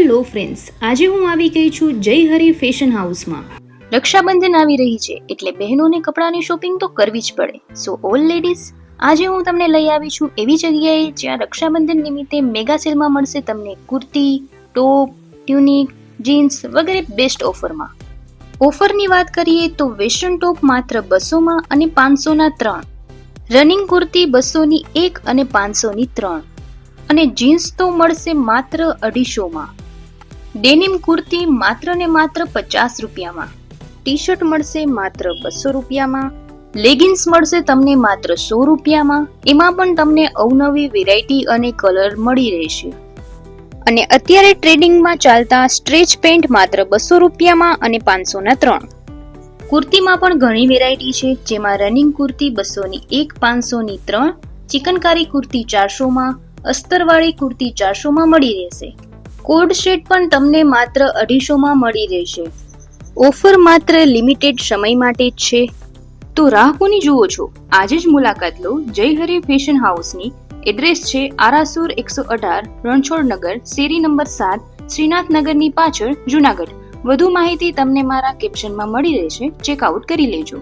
Hello friends, આજે હું આવી ગઈ છું જય હરિ ફેશન હાઉસમાં. રક્ષાબંધન આવી રહી છે એટલે બહેનોને કપડાની શોપિંગ તો કરવી જ પડે. સો ઓલ લેડીઝ આજે હું તમને લઈ આવી છું એવી જગ્યાએ જ્યાં રક્ષાબંધન નિમિત્તે મેગા સેલમાં મળશે તમને કુર્તી, ટોપ ટ્યુનિક જીન્સ વગેરે બેસ્ટ ઓફરમાં ઓફરની વાત કરીએ તો વેસ્ટર્ન ટોપ માત્ર બસોમાં અને પાંચસોના ત્રણ. રનિંગ કુર્તી બસોની એક અને પાંચસોની ત્રણ. અને જીન્સ તો મળશે માત્ર અઢીસોમાં. ડેનિમ કુર્તી માત્ર ને માત્ર પચાસ રૂપિયામાં. ટી શર્ટ મળશે માત્ર બસો રૂપિયામાં. લેગિન્સ મળશે તમને માત્ર સો રૂપિયામાં. એમાં પણ તમને અવનવી વેરાયટી અને કલર મળી રહેશે. અને અત્યારે ટ્રેડિંગમાં ચાલતા સ્ટ્રેચ પેન્ટ માત્ર બસો રૂપિયામાં અને પાંચસોના ત્રણ. કુર્તીમાં પણ ઘણી વેરાયટી છે, જેમાં રનિંગ કુર્તી બસોની એક, પાંચસોની ત્રણ, ચિકનકારી કુર્તી ચારસોમાં, અસ્તરવાળી કુર્તી ચારસોમાં મળી રહેશે. કોડ સેટ પણ તમને માત્ર અઢીસોમાં મળી રહેશે. ઓફર માત્ર લિમિટેડ સમય માટે જ છે. તો રાહ કોની જુઓ છો. આજે જ મુલાકાત લો. જયહરે ફેશન હાઉસની એડ્રેસ છે આરાસુર એકસો અઢાર રણછોડ નગર, શેરી નંબર સાત, શ્રીનાથ નગરની પાછળ જુનાગઢ. વધુ માહિતી તમને મારા કેપ્શનમાં મળી રહેશે. ચેકઆઉટ કરી લેજો.